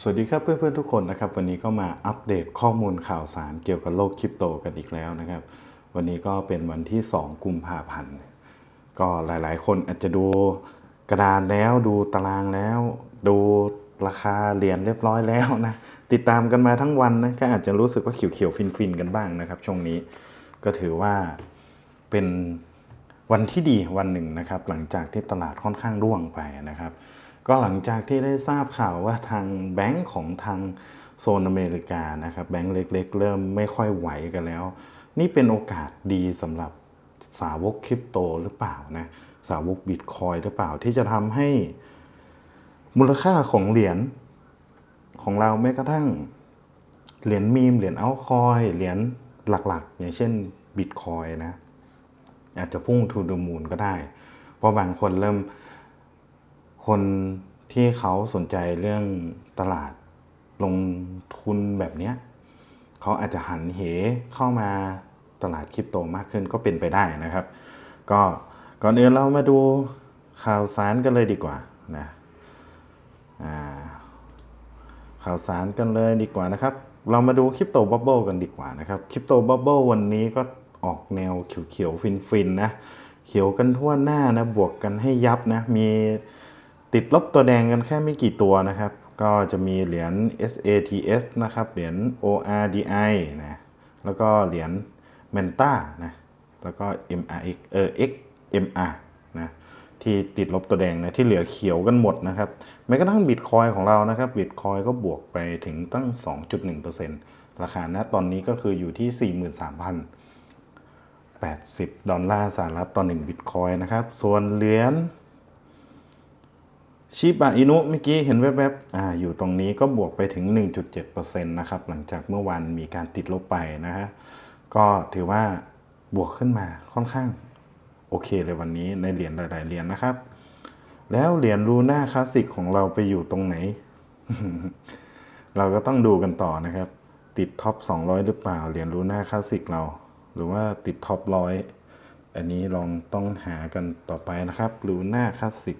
สวัสดีครับเพื่อนๆทุกคนนะครับ วันนี้ก็มาอัปเดตข้อมูลข่าวสารเกี่ยวกับโลกคริปโตกันอีกแล้วนะครับ วันนี้ก็เป็นวันที่ 2 กุมภาพันธ์ก็หลายๆ คนอาจจะดูกระดานแล้วดูตารางแล้ว ดูราคาเหรียญเรียบร้อยแล้วนะ ติดตามกันมาทั้งวันนะก็อาจจะรู้สึกว่าเขียวๆฟินๆกันบ้างนะครับ ช่วงนี้ก็ถือว่าเป็นวันที่ดีวันหนึ่งนะครับ หลังจากที่ตลาดค่อนข้างร่วงไปนะครับ ก็หลังจากที่ได้ทราบข่าวว่าทางแบงก์ของทางโซนอเมริกานะครับแบงก์เล็กๆ เริ่มไม่ค่อยไหวกันแล้ว นี่เป็นโอกาสดีสำหรับสาวกคริปโตหรือเปล่านะสาวกบิตคอยหรือเปล่าที่จะทำให้มูลค่าของเหรียญของเราแม้กระทั่งเหรียญมีมเหรียญเอาคอยเหรียญหลักๆ อย่างเช่นบิตคอยนะอาจจะพุ่งทูดูมูลก็ได้ เพราะบางคนเริ่ม คนที่เขาสนใจเรื่องตลาดลงทุนแบบเนี้ยเขาอาจจะหันเหเข้ามาตลาดคริปโตมากขึ้นก็เป็นไปได้นะครับ ก็ก่อนอื่นเรามาดูข่าวสารกันเลยดีกว่านะข่าวสารกันเลยดีกว่านะครับ เรามาดูคริปโตบับเบิลกันดีกว่านะครับคริปโตบับเบิลวันนี้ก็ออกแนวเขียวๆฟินๆนะเขียวกันทั่วหน้านะบวกกันให้ยับนะมี ติดลบตัวแดงกันแค่ไม่กี่ตัวนะครับ ก็จะมีเหรียญ SATS นะครับ เหรียญ ORDI นะ แล้วก็เหรียญ Menta นะ แล้วก็ MRX เออ XMR นะที่ติดลบตัวแดงนะที่เหลือเขียวกันหมดนะครับแม้กระทั่งบิตคอยของเรานะครับบิตคอยก็บวกไปถึงตั้ง 2.1%ราคาณตอนนี้ก็คืออยู่ที่ 43,000 80 ดอลลาร์สหรัฐต่อ1บิตคอยนะครับ ส่วนเหรียญ ชิบะอินุเมื่อกี้เห็นแวบๆอ่าอยู่ตรงนี้ก็บวกไปถึง 1.7%นะครับ หลังจากเมื่อวานมีการติดลบไปนะฮะ ก็ถือว่าบวกขึ้นมาค่อนข้าง โอเคเลยวันนี้ในเหรียญหลายๆเหรียญนะครับ แล้วเหรียญลูน่าคลาสสิกของเราไปอยู่ตรงไหน เราก็ต้องดูกันต่อนะครับ ติดท็อป 200 หรือเปล่า เหรียญลูน่าคลาสสิกเรา หรือว่าติดท็อปร้อยอันนี้ลองต้องหากันต่อไปนะครับลูน่าคลาสสิก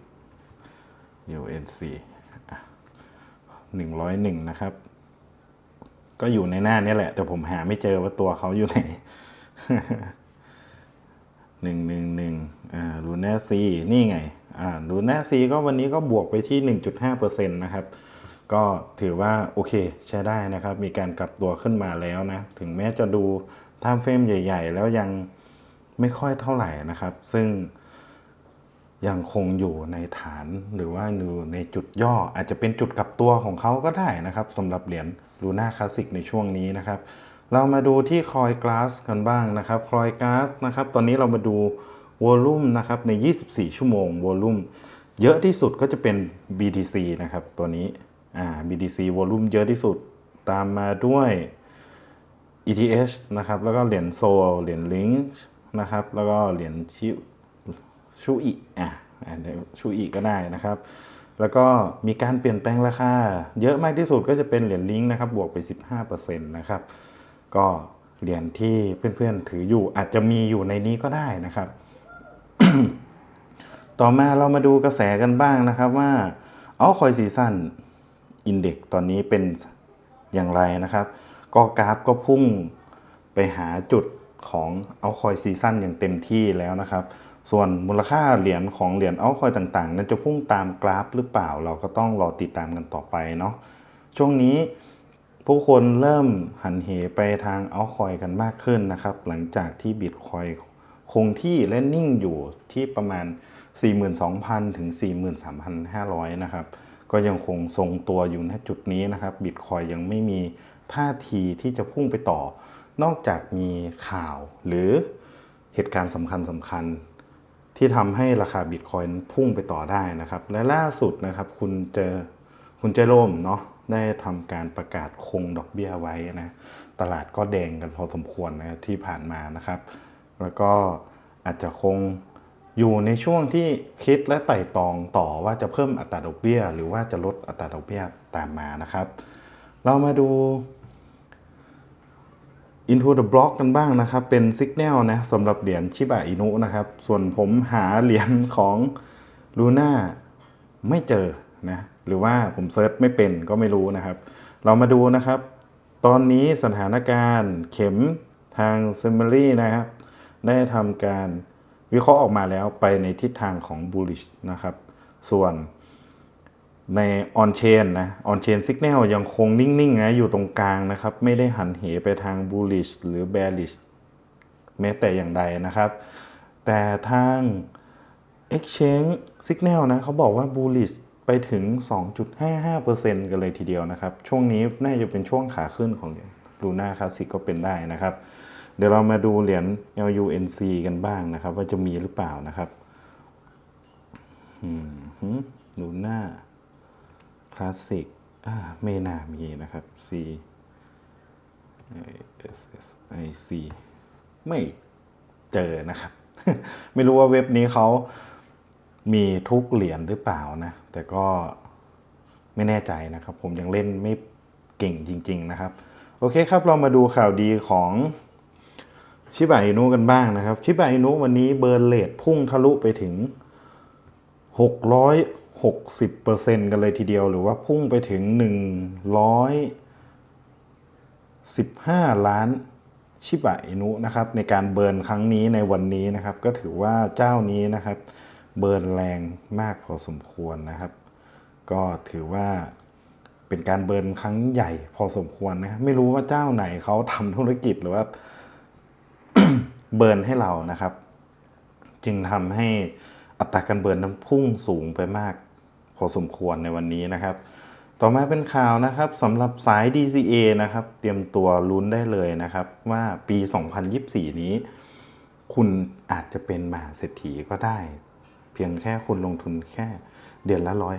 UNC หนึ่งร้อยหนึ่งนะครับ ก็อยู่ในหน้านี้แหละ แต่ผมหาไม่เจอว่าตัวเขาอยู่ไหนหนึ่งหนึ่งหนึ่งอ่าลูน่าซีนี่ไงอ่าลูน่าซีก็วันนี้ก็บวกไปที่ 1.5%นะครับ ก็ถือว่าโอเคใช้ได้นะครับ มีการกลับตัวขึ้นมาแล้วนะ ถึงแม้จะดูไทม์เฟรมใหญ่ ๆ แล้วยังไม่ค่อยเท่าไหร่นะครับ ซึ่ง ยังคงอยู่ในฐานหรือว่าอยู่ในจุดย่ออาจจะเป็นจุดกลับตัวของเขาก็ได้นะครับสำหรับเหรียญลูน่าคลาสสิกในช่วงนี้นะครับ เรามาดูที่คอยกลาสกันบ้างนะครับคอยกลาสนะครับตอนนี้เรามาดูวอลลุ่มนะครับใน 24 ชั่วโมงวอลลุ่มเยอะที่สุดก็จะเป็น BTC นะครับตัวนี้อ่า BTC วอลลุ่มเยอะที่สุดตามมาด้วย ETH นะครับแล้วก็เหรียญโซลเหรียญลิงนะครับแล้วก็เหรียญชิ ชูอิอะอ่าชูอิก็ได้นะครับ แล้วก็มีการเปลี่ยนแปลงราคา เยอะมากที่สุดก็จะเป็นเหรียญลิงก์นะครับบวกไป 15%นะครับก็เหรียญที่เพื่อนๆถืออยู่อาจจะมีอยู่ในนี้ก็ได้นะครับ ต่อมาเรามาดูกระแสกันบ้างนะครับว่าเอาคอยซีซันอินเด็กตอนนี้เป็นอย่างไรนะครับ ก็กราฟก็พุ่งไปหาจุดของเอาคอยซีซันอย่างเต็มที่แล้วนะครับ ส่วนมูลค่าเหรียญของเหรียญเอาคอยต่างๆ นั้นจะพุ่งตามกราฟหรือเปล่า เราก็ต้องรอติดตามกันต่อไปเนาะช่วงนี้ผู้คนเริ่มหันเหไปทางเอาคอยกันมากขึ้นนะครับ หลังจากที่บิตคอยคงที่และนิ่งอยู่ที่ประมาณ 42,000 ถึง 43,500 นะครับ ก็ยังคงทรงตัวอยู่ณจุดนี้นะครับบิตคอยยังไม่มีท่าทีที่จะพุ่งไปต่อ นอกจากมีข่าวหรือเหตุการณ์สำคัญสำคัญ ที่ทำให้ราคาบิตคอยน์พุ่งไปต่อได้นะครับ และล่าสุดนะครับคุณเจอคุณเจโรมเนาะได้ทำการประกาศคงดอกเบี้ยไว้นะตลาดก็แดงกันพอสมควรนะที่ผ่านมานะครับ แล้วก็อาจจะคงอยู่ในช่วงที่คิดและไต่ตองต่อว่าจะเพิ่มอัตราดอกเบี้ย หรือว่าจะลดอัตราดอกเบี้ยตามมานะครับ เรามาดู Into the Block กันบ้างนะครับ เป็น Signal นะสำหรับเหรียญชิบะอินุนะครับ ส่วนผมหาเหรียญของ Luna ไม่เจอนะหรือว่าผมเซิร์ชไม่เป็นก็ไม่รู้นะครับ เรามาดูนะครับ ตอนนี้สถานการณ์เข็มทางซ e ม a รีนะครับ ได้ทำการวิเคราะห์ออกมาแล้วไปในทิศทางของ bullish นะครับ ส่วน ใน on chain นะ on chain signal ยังคงนิ่งๆนะอยู่ตรงกลางนะครับ ไม่ได้หันเหไปทาง bullish หรือ bearish แม้แต่อย่างใดนะครับ แต่ทาง exchange signal นะเขาบอกว่า bullish ไปถึง 2.55%กันเลยทีเดียวนะครับ ช่วงนี้น่าจะเป็นช่วงขาขึ้นของเหรียญ Luna Classic ก็เป็นได้นะครับ เดี๋ยวเรามาดูเหรียญ LUNC กันบ้างนะครับ ว่าจะมีหรือเปล่านะครับลูน่า ลาสสิกอ่าไม่น่ามีนะครับ C S S I C ไม่เจอนะครับ ไม่รู้ว่าเว็บนี้เขามีทุกเหรียญหรือเปล่านะ แต่ก็ไม่แน่ใจนะครับ ผมยังเล่นไม่เก่งจริง ๆ นะครับ โอเคครับเรามาดูข่าวดีของชิบะอินุกันบ้างนะครับ ชิบะอินุวันนี้เบิร์เลทพุ่งทะลุไปถึง 60%กันเลยทีเดียวหรือว่าพุ่งไปถึง 115 ล้านชิบะอินุนะครับในการเบิร์นครั้งนี้ในวันนี้นะครับ ก็ถือว่าเจ้านี้นะครับ เบิร์นแรงมากพอสมควรนะครับ ก็ถือว่าเป็นการเบิร์นครั้งใหญ่พอสมควรนะไม่รู้ว่าเจ้าไหนเขาทำธุรกิจหรือว่าเบิร์นให้เรานะครับ จึงทำให้อัตราการเบิร์นน้ำพุ่งสูงไปมาก พอสมควรในวันนี้นะครับ ต่อมาเป็นข่าวนะครับสำหรับสาย DCA นะครับ เตรียมตัวลุ้นได้เลยนะครับ ว่าปี 2024 นี้ คุณอาจจะเป็นมหาเศรษฐีก็ได้ เพียงแค่คุณลงทุนแค่เดือนละร้อย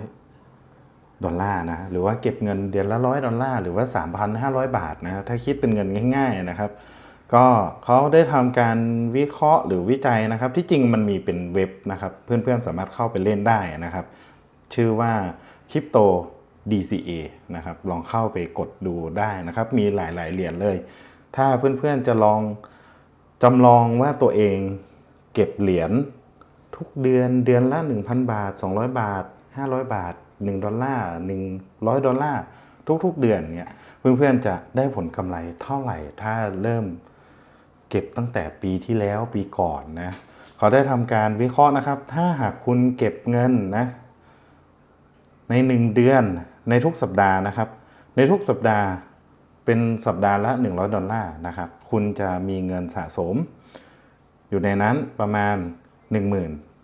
ดอลลาร์นะหรือว่าเก็บเงินเดือนละร้อยดอลลาร์หรือว่า 3,500 บาทนะถ้าคิดเป็นเงินง่าย ๆนะครับ ก็เขาได้ทำการวิเคราะห์หรือวิจัยนะครับ ที่จริงมันมีเป็นเว็บนะครับ เพื่อนๆสามารถเข้าไปเล่นได้นะครับ ชื่อว่าคริปโต DCA นะครับลองเข้าไปกดดูได้นะครับ มีหลาย ๆ เหรียญเลย ถ้าเพื่อน ๆ จะลองจำลองว่าตัวเองเก็บเหรียญทุกเดือนเดือนละ 1,000 บาท 200 บาท 500 บาท 1 ดอลลาร์ 100 ดอลลาร์ ทุก ๆ เดือนเนี่ยเพื่อน ๆ จะได้ผลกำไรเท่าไหร่ ถ้าเริ่มเก็บตั้งแต่ปีที่แล้วปีก่อนนะเขาได้ทำการวิเคราะห์นะครับ ถ้าหากคุณเก็บเงินนะ ใน 1 เดือนในทุกสัปดาห์นะครับ ในทุกสัปดาห์เป็นสัปดาห์ละ 100 ดอลลาร์นะครับ คุณจะมีเงินสะสม อยู่ในนั้นประมาณ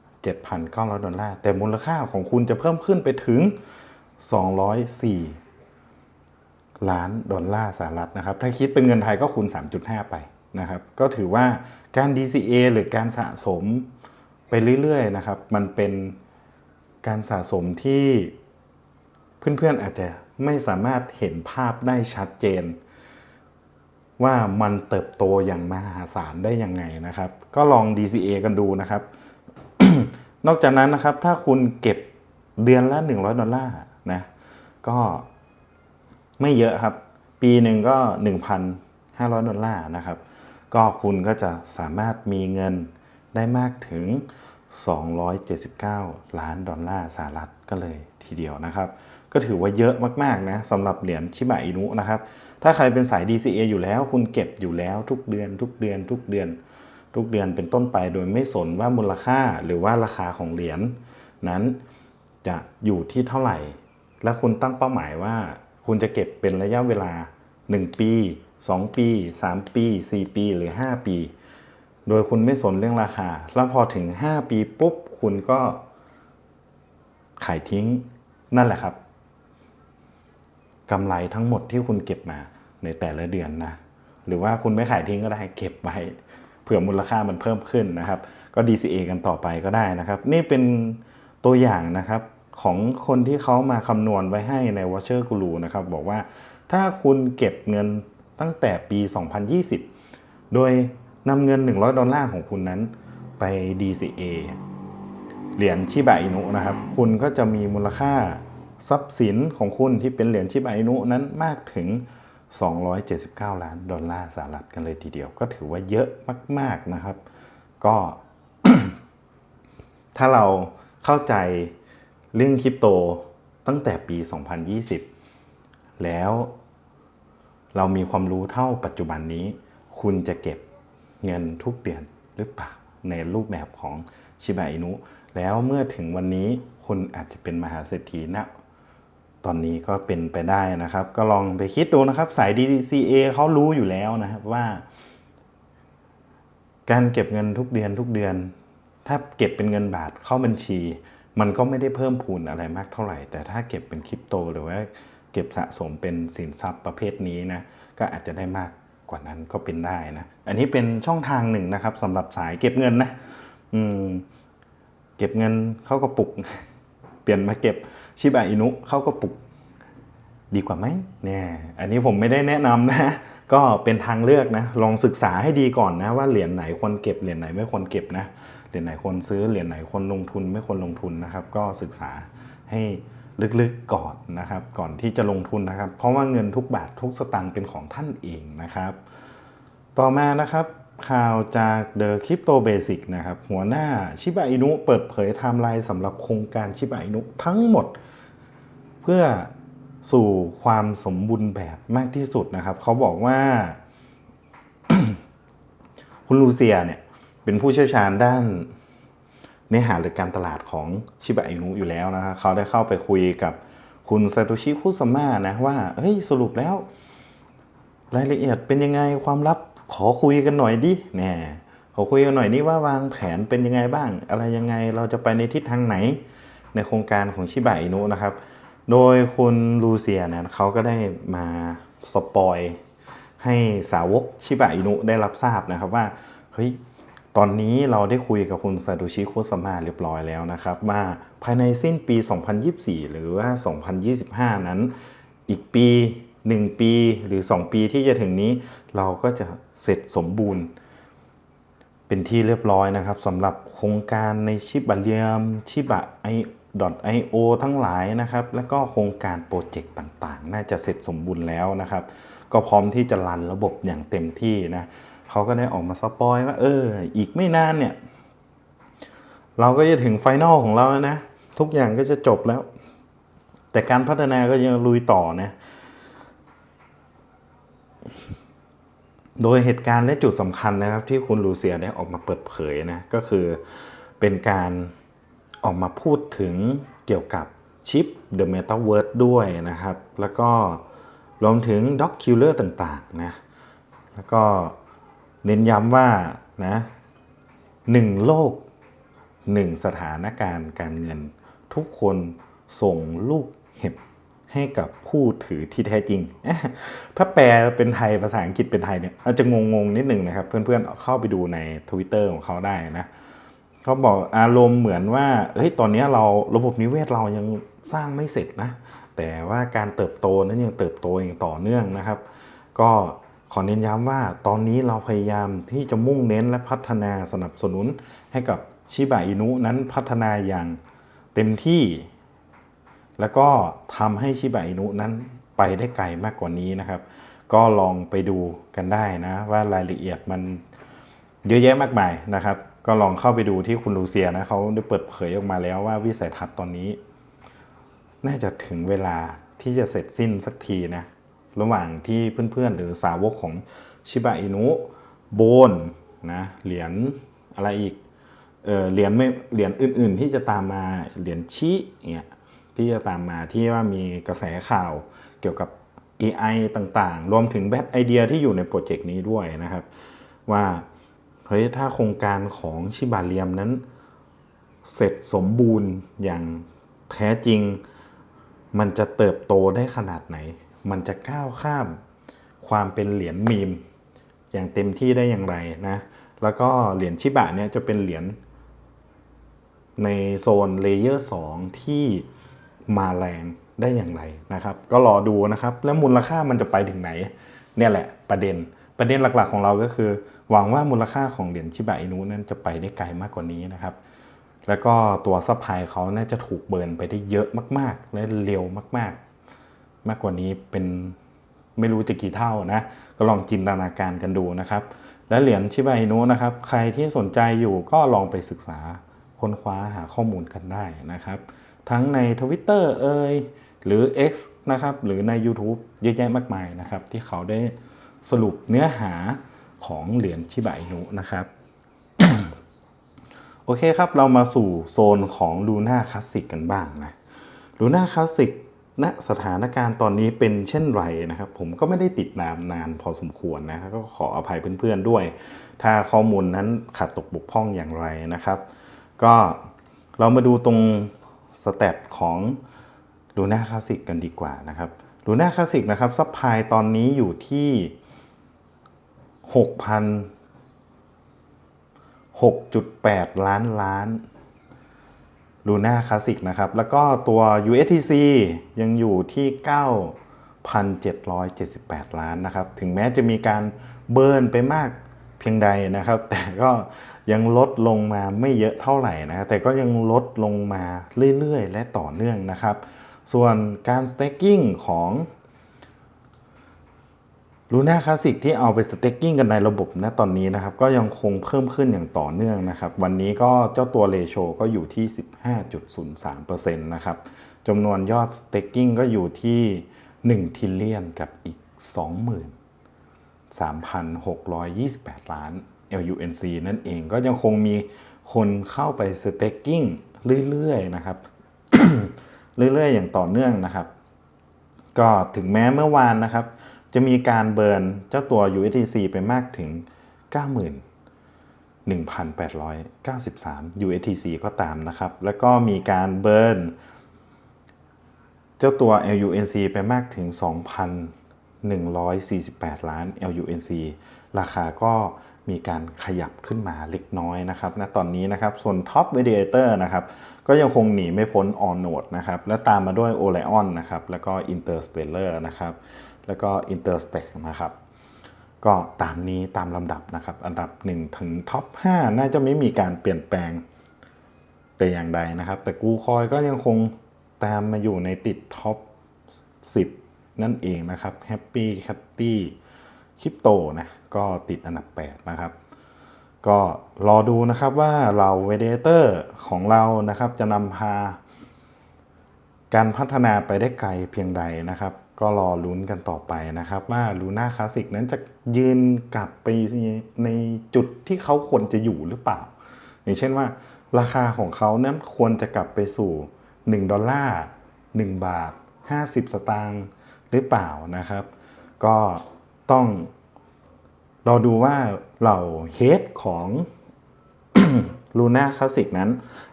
17,900 ดอลลาร์ แต่มูลค่าของคุณจะเพิ่มขึ้นไปถึง 204 ล้านดอลลาร์สหรัฐนะครับ ถ้าคิดเป็นเงินไทยก็คูณ 3.5 ไปนะครับ ก็ถือว่าการ DCA หรือการสะสมไปเรื่อยๆนะครับ มันเป็นการสะสมที่ เพื่อนๆอาจจะไม่สามารถเห็นภาพได้ชัดเจน ว่ามันเติบโตอย่างมหาศาลได้ยังไงนะครับ ก็ลอง DCA กันดูนะครับ นอกจากนั้นนะครับถ้าคุณเก็บเดือนละ 100 ดอลลาร์นะก็ไม่เยอะครับ ปีหนึ่งก็ 1,500 ดอลลาร์นะครับ ก็คุณก็จะสามารถมีเงินได้มากถึง 279 ล้านดอลลาร์สหรัฐก็เลยทีเดียวนะครับ ก็ถือว่าเยอะมากๆนะสำหรับเหรียญชิบะอินุนะครับ ถ้าใครเป็นสาย DCA อยู่แล้ว คุณเก็บอยู่แล้วทุกเดือนทุกเดือนทุกเดือน ทุกเดือนเป็นต้นไปโดยไม่สนว่ามูลค่าหรือว่าราคาของเหรียญนั้นจะอยู่ที่เท่าไหร่ และคุณตั้งเป้าหมายว่า คุณจะเก็บเป็นระยะเวลา 1 ปี 2 ปี 3 ปี 4 ปีหรือ 5 ปี โดยคุณไม่สนเรื่องราคา แล้วพอถึง 5 ปีปุ๊บคุณก็ขายทิ้งนั่นแหละครับ กำไรทั้งหมดที่คุณเก็บมาในแต่ละเดือนนะ หรือว่าคุณไม่ขายทิ้งก็ได้เก็บไว้เผื่อมูลค่ามันเพิ่มขึ้นนะครับ ก็ DCA กันต่อไปก็ได้นะครับ นี่เป็นตัวอย่างนะครับของคนที่เขามาคำนวณไว้ให้ใน Watcher Guru นะครับ บอกว่าถ้าคุณเก็บเงินตั้งแต่ปี 2020 โดยนำเงิน 100 ดอลลาร์ของคุณนั้นไป DCA เหรียญชิบะอินุนะครับ คุณก็จะมีมูลค่า ทรัพย์สินของคุณที่เป็นเหรียญชิบะอินุนั้นมากถึง 279 ล้านดอลลาร์สหรัฐกันเลยทีเดียว ก็ถือว่าเยอะมาก ๆนะครับ ก็ ถ้าเราเข้าใจเรื่องคริปโตตั้งแต่ปี 2020 แล้วเรามีความรู้เท่าปัจจุบันนี้ คุณจะเก็บเงินทุกเดือนหรือเปล่าในรูปแบบของชิบะอินุ แล้วเมื่อถึงวันนี้คุณอาจจะเป็นมหาเศรษฐีนะ ตอนนี้ก็เป็นไปได้นะครับ ก็ลองไปคิดดูนะครับ สาย DCA เขารู้อยู่แล้วนะครับว่า การเก็บเงินทุกเดือนทุกเดือน ถ้าเก็บเป็นเงินบาทเข้าบัญชี มันก็ไม่ได้เพิ่มพูนอะไรมากเท่าไหร่ แต่ถ้าเก็บเป็นคริปโต หรือว่าเก็บสะสมเป็นสินทรัพย์ประเภทนี้นะก็อาจจะได้มากกว่านั้นก็เป็นได้นะ อันนี้เป็นช่องทางหนึ่งนะครับสำหรับสายเก็บเงินนะอืมเก็บเงินเข้ากระปุก เปลี่ยนมาเก็บ ชิบะอินุเข้ากระปุกดีกว่าไหมเนี่ยอันนี้ผมไม่ได้แนะนำนะ ก็เป็นทางเลือกนะ ลองศึกษาให้ดีก่อนนะว่าเหรียญไหนควรเก็บเหรียญไหนไม่ควรเก็บนะเหรียญไหนควรซื้อเหรียญไหนควรลงทุนไม่ควรลงทุนนะครับ ก็ศึกษาให้ลึกๆก่อนนะครับ ก่อนที่จะลงทุนนะครับ เพราะว่าเงินทุกบาททุกสตางค์เป็นของท่านเองนะครับ ต่อมานะครับ ข่าวจาก The Crypto Basic นะครับ หัวหน้าชิบะอินุเปิดเผยไทม์ไลน์สำหรับโครงการชิบะอินุทั้งหมด เพื่อสู่ความสมบูรณ์แบบมากที่สุดนะครับ เขาบอกว่า คุณลูเซียเนี่ย เป็นผู้เชี่ยวชาญด้านเนื้อหาหรือการตลาดของชิบะอินุอยู่แล้วนะครับเขาได้เข้าไปคุยกับคุณซาโตชิคุสมานะว่า เฮ้ยสรุปแล้ว รายละเอียดเป็นยังไงความลับ ขอคุยกันหน่อยดิแน่ขอคุยกันหน่อยนี่ว่าวางแผนเป็นยังไงบ้าง อะไรยังไงเราจะไปในทิศทางไหน ในโครงการของชิบะอินุนะครับ โดยคุณลูเซียเนี่ยเขาก็ได้มาสปอยให้สาวกชิบะอินุได้รับทราบนะครับว่าเฮ้ยตอนนี้เราได้คุยกับคุณซาโตชิโคสมาเรียบร้อยแล้วนะครับ ว่าภายในสิ้นปี 2024 หรือว่า 2025 นั้นอีกปี 1 ปีหรือ 2 ปีที่จะถึงนี้ เราก็จะเสร็จสมบูรณ์ เป็นที่เรียบร้อยนะครับสำหรับโครงการในชิบะเลียมชิบะไอ .io ทั้งหลายนะครับ แล้วก็โครงการโปรเจกต์ต่างๆ น่าจะเสร็จสมบูรณ์แล้วนะครับ ก็พร้อมที่จะรันระบบอย่างเต็มที่นะเขาก็ได้ออกมาสปอยว่า เออ อีกไม่นานเนี่ย เราก็จะถึงไฟนอลของเราแล้วนะ ทุกอย่างก็จะจบแล้ว แต่การพัฒนาก็ยังลุยต่อนะ โดยเหตุการณ์และจุดสำคัญนะครับ ที่คุณลูเซียได้ออกมาเปิดเผยนะก็คือเป็นการออกมาพูดถึงเกี่ยวกับชิป The Metaverse ด้วยนะครับ แล้วก็รวมถึง Doc Killer ต่างๆนะแล้วก็เน้นย้ำว่านะหนึ่งโลกหนึ่งสถานการณ์การเงิน ทุกคนส่งลูกเห็บ ให้กับผู้ถือที่แท้จริง ถ้าแปลเป็นไทยภาษาอังกฤษเป็นไทยเนี่ยอาจจะงงๆนิดหนึ่งนะครับ เพื่อนๆเข้าไปดูใน Twitter ของเขาได้นะเขาบอกอารมณ์เหมือนว่าเฮ้ยตอนนี้เราระบบนิเวศเรายังสร้างไม่เสร็จนะ แต่ว่าการเติบโตนั้นยังเติบโตอย่างต่อเนื่องนะครับ ก็ขอเน้นย้ำว่าตอนนี้เราพยายามที่จะมุ่งเน้นและพัฒนาสนับสนุนให้กับชิบะอินุนั้นพัฒนาอย่างเต็มที่ แล้วก็ทำให้ชิบะอินุนั้นไปได้ไกลมากกว่านี้นะครับ ก็ลองไปดูกันได้นะ ว่ารายละเอียดมันเยอะแยะมากมายนะครับ ก็ลองเข้าไปดูที่คุณลูเซียนะเขาได้เปิดเผยออกมาแล้วว่าวิสัยทัศน์ตอนนี้ น่าจะถึงเวลาที่จะเสร็จสิ้นสักทีนะระหว่างที่เพื่อนๆ หรือสาวกของชิบะอินุโบนนะเหรียญอะไรอีกเออเหรียญไม่เหรียญอื่นๆ ที่จะตามมาเหรียญชิเนี่ย ที่จะตามมาที่ว่ามีกระแสข่าวเกี่ยวกับ AI ต่างๆ รวมถึงแบทไอเดียที่อยู่ในโปรเจกต์นี้ด้วยนะครับ ว่าเฮ้ยถ้าโครงการของชิบาเลียมนั้น เสร็จสมบูรณ์อย่างแท้จริง มันจะเติบโตได้ขนาดไหน มันจะก้าวข้ามความเป็นเหรียญมีม อย่างเต็มที่ได้อย่างไรนะ แล้วก็เหรียญชิบะเนี่ยจะเป็นเหรียญในโซนเลเยอร์2ที่ มาแรงได้อย่างไรนะครับ ก็รอดูนะครับ แล้วมูลค่ามันจะไปถึงไหน เนี่ยแหละประเด็นประเด็นหลักๆของเราก็คือ หวังว่ามูลค่าของเหรียญชิบะอินุนั้นจะไปได้ไกลมากกว่านี้นะครับ แล้วก็ตัวซัพพลายเขาน่าจะถูกเบิร์นไปได้เยอะมาก ๆ และเร็วมาก ๆ มากกว่านี้เป็นไม่รู้จะกี่เท่านะ ก็ลองจินตนาการกันดูนะครับ และเหรียญชิบะอินุนะครับ ใครที่สนใจอยู่ก็ลองไปศึกษาค้นคว้าหาข้อมูลกันได้นะครับ ทั้งใน Twitter เอ่ยหรือ X นะครับหรือใน YouTube เยอะแยะมากมายนะครับ ที่เขาได้สรุปเนื้อหาของเหรียญชิบะอินุนะครับ โอเคครับเรามาสู่โซนของลูน่าคลาสสิกกันบ้างนะลูน่าคลาสสิกณสถานการณ์ตอนนี้เป็นเช่นไรนะครับ ผมก็ไม่ได้ติดตามนานพอสมควรนะก็ขออภัยเพื่อนๆด้วย ถ้าข้อมูลนั้นขาดตกบกพร่องอย่างไรนะครับ ก็เรามาดูตรง สเตตของลูน่าคลาสสิกกันดีกว่านะครับลูน่าคลาสสิกนะครับซัพพลายตอนนี้อยู่ที่ 6,000 6.8 ล้านล้านลูน่าคลาสสิกนะครับ แล้วก็ตัว USTC ยังอยู่ที่ 9,778 ล้านนะครับ ถึงแม้จะมีการเบิร์นไปมากเพียงใดนะครับ แต่ก็ ยังลดลงมาไม่เยอะเท่าไหร่นะแต่ก็ยังลดลงมาเรื่อยๆ และต่อเนื่องนะครับ ส่วนการ staking ของลูน่าคลาสสิกที่เอาไปสเต็กกิ้งกันในระบบนะตอนนี้นะครับ ก็ยังคงเพิ่มขึ้นอย่างต่อเนื่องนะครับ วันนี้ก็เจ้าตัวเลโชก็อยู่ที่ 15.03%นะครับจำนวนยอดสเต็กกิ้งก็อยู่ที่ 1 ทิลเลียนกับอีก 20,3628 ล้าน LUNC นั่นเองก็ยังคงมีคนเข้าไปสเต็กกิ้งเรื่อยๆนะครับเรื่อยๆ อย่างต่อเนื่องนะครับ ก็ถึงแม้เมื่อวานนะครับ จะมีการเบิร์นเจ้าตัว USDC ไปมากถึง91,893 USDC ก็ตามนะครับ แล้วก็มีการเบิร์นเจ้าตัว LUNC ไปมากถึง 2,148 ล้าน LUNC ราคาก็ มีการขยับขึ้นมาเล็กน้อยนะครับณตอนนี้นะครับ ส่วน Top Validator นะครับ ก็ยังคงหนีไม่พ้น On Node นะครับ และตามมาด้วย Oleon นนะครับ แล้วก็ Interstellar นะครับ แล้วก็ Interstack นะครับ ก็ตามนี้ตามลำดับนะครับ อันดับ 1 ถึงท็อป 5 น่าจะไม่มีการเปลี่ยนแปลงแต่อย่างใดนะครับ แต่กูคอยก็ยังคงตามมาอยู่ในติดท็อป 10 นั่นเองนะครับ Happy c a t t y คริปโตนะ ก็ติดอันดับ 8 นะครับ ก็รอดูนะครับว่าเราเวเดเตอร์ของเรานะครับจะนำพา การพัฒนาไปได้ไกลเพียงใดนะครับ ก็รอลุ้นกันต่อไปนะครับ ว่าลูน่าคลาสสิกนั้นจะยืนกลับไปในจุดที่เขาควรจะอยู่หรือเปล่า อย่างเช่นว่าราคาของเขานั้นควรจะกลับไปสู่ 1 ดอลลาร์ 1 บาท 50 สตางค์หรือเปล่านะครับ ก็ต้อง เรอดูว่าเหล่าเฮดของลูน่าคลาสสิกนั้น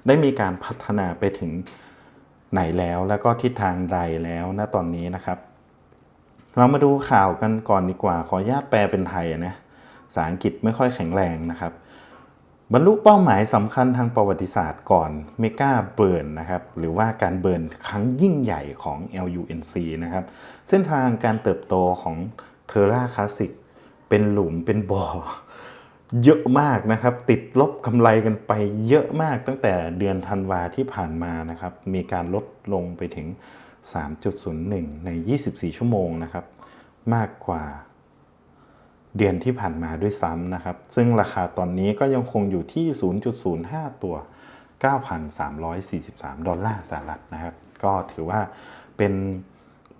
ได้มีการพัฒนาไปถึงไหนแล้วแล้วก็ทิศทางใดแล้วนตอนนี้นะครับ เรามาดูข่าวกันก่อนดีกว่า ขออนุญาตแปลเป็นไทยนะภาษาอังกฤษไม่ค่อยแข็งแรงนะครับ บรรลุเป้าหมายสำคัญทางประวัติศาสตร์ก่อนเมกาเบิร์นนะครับ หรือว่าการเบิร์นครั้งยิ่งใหญ่ของ LUNC นะครับ เส้นทางการเติบโตของเทอร่าคลาสสิก เป็นหลุมเป็นบ่อเยอะมากนะครับ ติดลบกำไรกันไปเยอะมากตั้งแต่เดือนธันวาที่ผ่านมานะครับ มีการลดลงไปถึง 3.01 ใน 24 ชั่วโมงนะครับ มากกว่าเดือนที่ผ่านมาด้วยซ้ำนะครับ ซึ่งราคาตอนนี้ก็ยังคงอยู่ที่ 0.05 ตัว 9,343 ดอลลาร์สหรัฐนะครับ ก็ถือว่าเป็น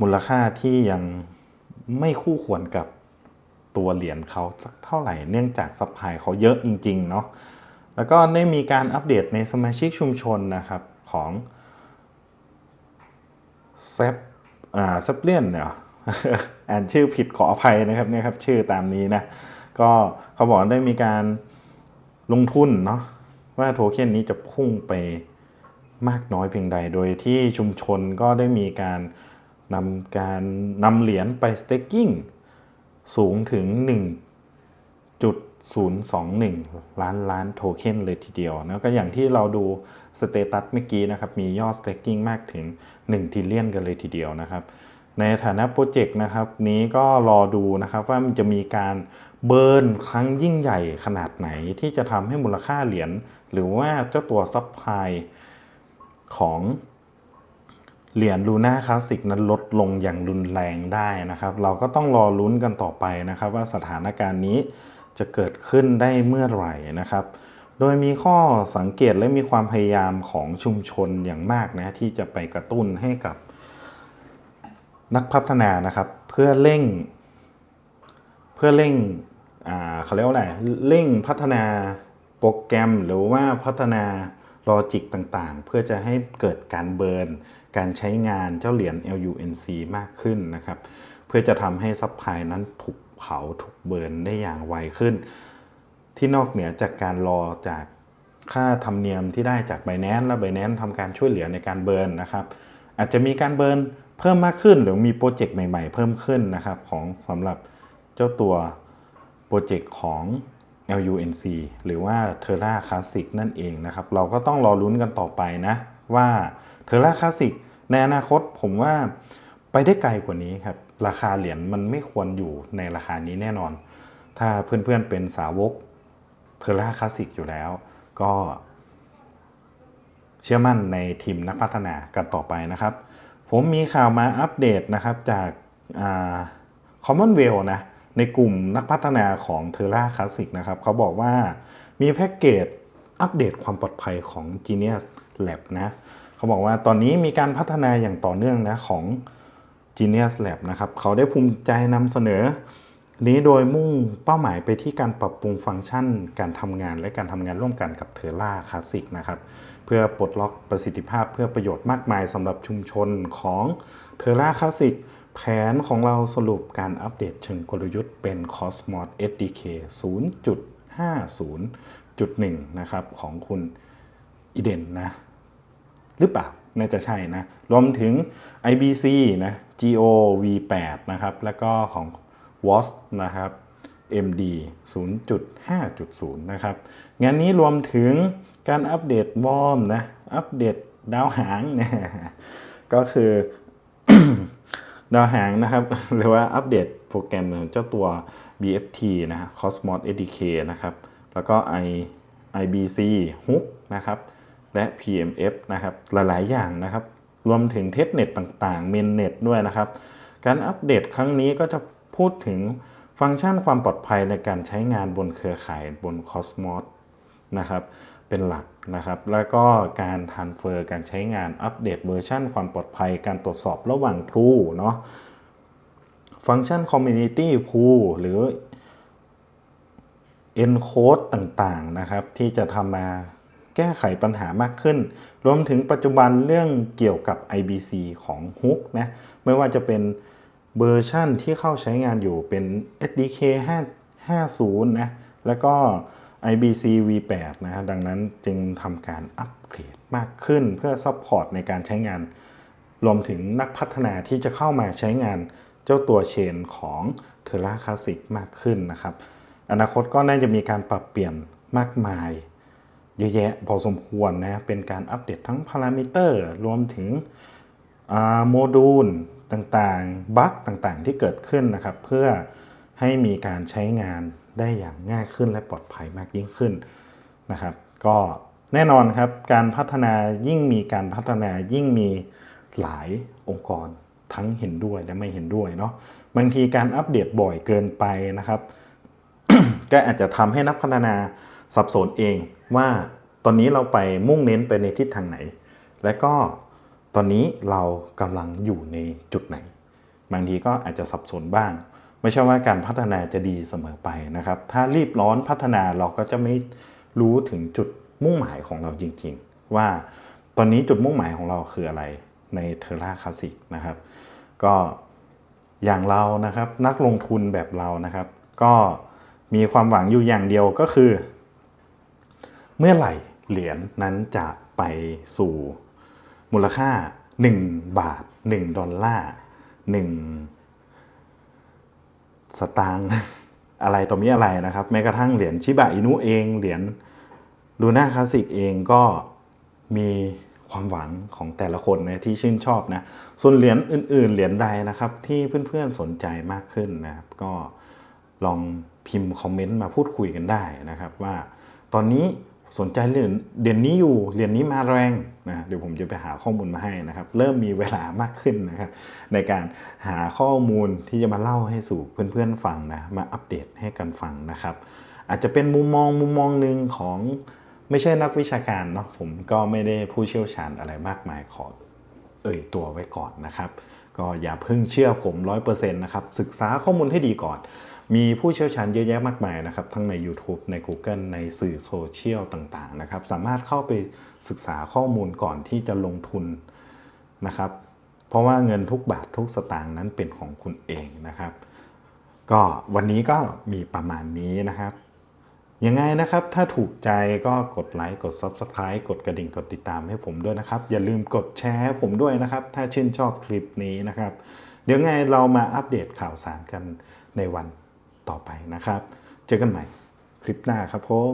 มูลค่าที่ยังไม่คู่ควรกับ ตัวเหรียญเขาสักเท่าไหร่เนื่องจากซัพพลายเขาเยอะจริงๆเนาะแล้วก็ได้มีการอัปเดตในสมาชิกชุมชนนะครับของเซฟอ่าเซฟเลียนเนี่ยอ่านชื่อผิดขออภัยนะครับเนี่ยครับชื่อตามนี้นะก็เขาบอกได้มีการลงทุนเนาะว่าโทเค็นนี้จะพุ่งไปมากน้อยเพียงใด โดยที่ชุมชนก็ได้มีการนำการนำเหรียญไป staking สูงถึง 1.021 ล้านล้านโทเค็นเลยทีเดียวนะก็อย่างที่เราดูสเตตัสเมื่อกี้นะครับ มียอด staking มากถึง1ทิลเลียนกันเลยทีเดียวนะครับ ในฐานะโปรเจกต์นะครับ นี้ก็รอดูนะครับว่ามันจะมีการเบิร์นครั้งยิ่งใหญ่ขนาดไหนที่จะทำให้มูลค่าเหรียญหรือว่าเจ้าตัวซัพพลายของ เหรียญลูน่าคลาสสิกนั้นลดลงอย่างรุนแรงได้นะครับ เราก็ต้องรอลุ้นกันต่อไปนะครับ ว่าสถานการณ์นี้จะเกิดขึ้นได้เมื่อไหร่นะครับ โดยมีข้อสังเกตและมีความพยายามของชุมชนอย่างมากนะที่จะไปกระตุ้นให้กับนักพัฒนานะครับ เพื่อเร่ง เพื่อเร่งอ่าเขาเรียกว่าอะไรเร่งพัฒนาโปรแกรมหรือว่าพัฒนาลอจิกต่างๆ เพื่อจะให้เกิดการเบิร์น การใช้งานเจ้าเหรียญ LUNC มากขึ้นนะครับ เพื่อจะทำให้ซัพพลายนั้นถูกเผาถูกเบิร์นได้อย่างไวขึ้น ที่นอกเหนือจากการรอจากค่าธรรมเนียมที่ได้จาก b บ n a n c e และ b บ n a n c e ทำการช่วยเหลือในการเบิร์นนะครับอาจจะมีการเบิร์นเพิ่มมากขึ้นหรือมีโปรเจกต์ใหม่ๆ เพิ่มขึ้นนะครับของสำหรับเจ้าตัวโปรเจกต์ของ LUNC หรือว่า Terra Classic นั่นเองนะครับ เราก็ต้องรอลุ้นกันต่อไปนะ ว่า Terra Classic ในอนาคตผมว่าไปได้ไกลกว่านี้ครับ ราคาเหรียญมันไม่ควรอยู่ในราคานี้แน่นอน ถ้าเพื่อนๆเป็นสาวกเทอร่าคลาสสิกอยู่แล้ว ก็เชื่อมั่นในทีมนักพัฒนากันต่อไปนะครับ ผมมีข่าวมาอัปเดตนะครับจากคอมมอนเวลนะในกลุ่มนักพัฒนาของเทอร่าคลาสสิกนะครับเขาบอกว่ามีแพ็กเกจอัปเดตความปลอดภัยของ Genius Lab นะ เขาบอกว่าตอนนี้มีการพัฒนาอย่างต่อเนื่องนะของ Genius Lab นะครับ เขาได้ภูมิใจนำเสนอ นี้โดยมุ่งเป้าหมายไปที่การปรับปรุงฟังก์ชัน การทำงานและการทำงานร่วมกันกับเทอร่าคลาสสิกนะครับ เพื่อปลดล็อกประสิทธิภาพเพื่อประโยชน์มากมายสำหรับชุมชนของเทอร่าคลาสสิกแผนของเราสรุปการอัปเดตเชิงกลยุทธ์เป็น Cosmos SDK 0.50.1 นะครับของคุณอีเดนนะ หรือเปล่าน่าจะใช่นะ รวมถึง IBC นะ GOV8 นะครับ แล้วก็ของ WAS นะครับ MD 0.5.0 นะครับงานนี้รวมถึงการอัปเดตวอร์มนะ อัปเดตดาวหางนะก็คือดาวหางนะครับ หรือว่าอัปเดตโปรแกรมเจ้าตัว BFT นะ Cosmos SDK นะครับ แล้วก็ I IBC Hook นะครับ และ PMF นะครับหลาย ๆ อย่างนะครับ รวมถึงเทสเน็ตต่างๆเมนเน็ตด้วยนะครับ การอัปเดตครั้งนี้ก็จะพูดถึงฟังก์ชันความปลอดภัยในการใช้งานบนเครือข่ายบน Cosmos นะครับเป็นหลักนะครับ แล้วก็การทานเฟอร์การใช้งานอัปเดตเวอร์ชันความปลอดภัย การตรวจสอบระหว่างพูเนาะฟังก์ชัน Community Pool หรือ Encode ต่างๆนะครับ ที่จะทำมา แก้ไขปัญหามากขึ้น รวมถึงปัจจุบันเรื่องเกี่ยวกับ IBC ของ Hook นะ ไม่ว่าจะเป็นเวอร์ชันที่เข้าใช้งานอยู่เป็น SDK 5 50 นะ แล้วก็ IBC V8 นะฮะดังนั้นจึงทำการอัปเกรดมากขึ้นเพื่อซัพพอร์ตในการใช้งาน รวมถึงนักพัฒนาที่จะเข้ามาใช้งานเจ้าตัวเชนของ Terra Classic มากขึ้นนะครับ อนาคตก็น่าจะมีการปรับเปลี่ยนมากมาย เยอะแยะพอสมควรนะเป็นการอัปเดตทั้งพารามิเตอร์รวมถึงโมดูลต่างๆบั๊กต่างๆที่เกิดขึ้นนะครับ เพื่อให้มีการใช้งานได้อย่างง่ายขึ้นและปลอดภัยมากยิ่งขึ้นนะครับ ก็แน่นอนครับการพัฒนายิ่งมีการพัฒนายิ่งมีหลายองค์กรทั้งเห็นด้วยและไม่เห็นด้วยเนาะบางทีการอัปเดตบ่อยเกินไปนะครับ ก็อาจจะทำให้นักพัฒนา สับสนเองว่าตอนนี้เราไปมุ่งเน้นไปในทิศทางไหน และก็ตอนนี้เรากำลังอยู่ในจุดไหน บางทีก็อาจจะสับสนบ้าง ไม่ใช่ว่าการพัฒนาจะดีเสมอไปนะครับ ถ้ารีบร้อนพัฒนาเราก็จะไม่รู้ถึงจุดมุ่งหมายของเราจริงๆ ว่าตอนนี้จุดมุ่งหมายของเราคืออะไรในเทอร่าคลาสสิกนะครับ ก็อย่างเรานะครับนักลงทุนแบบเรานะครับ ก็มีความหวังอยู่อย่างเดียวก็คือ เมื่อไหร่เหรียญนั้นจะไปสู่มูลค่า 1 บาท 1 ดอลลาร์1สตางค์อะไรต่อมีอะไรนะครับ แม้กระทั่งเหรียญชิบะอินุเองเหรียญลูน่าคลาสสิกเองก็มีความหวังของแต่ละคนนะที่ชื่นชอบนะ ส่วนเหรียญอื่น ๆ เหรียญใดนะครับ ที่เพื่อนๆสนใจมากขึ้นนะครับ ก็ลองพิมพ์คอมเมนต์มาพูดคุยกันได้นะครับ ว่าตอนนี้ สนใจเหรียญเด่นนี้อยู่เหรียญนี้มาแรงนะเดี๋ยวผมจะไปหาข้อมูลมาให้นะครับ เริ่มมีเวลามากขึ้นนะครับ ในการหาข้อมูลที่จะมาเล่าให้สู่เพื่อนๆฟังนะมาอัปเดตให้กันฟังนะครับ อาจจะเป็นมุมมองมุมมองหนึ่งของไม่ใช่นักวิชาการเนาะผมก็ไม่ได้ผู้เชี่ยวชาญอะไรมากมายขอเอ่ยตัวไว้ก่อนนะครับ ก็อย่าเพิ่งเชื่อผม 100%นะครับศึกษาข้อมูลให้ดีก่อน มีผู้เชี่ยวชาญเยอะแยะมากมายนะครับ ทั้งใน YouTube ใน Google ในสื่อโซเชียลต่างๆนะครับ สามารถเข้าไปศึกษาข้อมูลก่อนที่จะลงทุนนะครับ เพราะว่าเงินทุกบาททุกสตางค์นั้นเป็นของคุณเองนะครับ ก็วันนี้ก็มีประมาณนี้นะครับยังไงนะครับ ถ้าถูกใจก็กดไลค์ กด Subscribe กดกระดิ่ง กดติดตามให้ผมด้วยนะครับ อย่าลืมกดแชร์ให้ผมด้วยนะครับ ถ้าชื่นชอบคลิปนี้นะครับ เดี๋ยวไงเรามาอัปเดตข่าวสารกันในวัน ต่อไปนะครับ เจอกันใหม่คลิปหน้าครับผม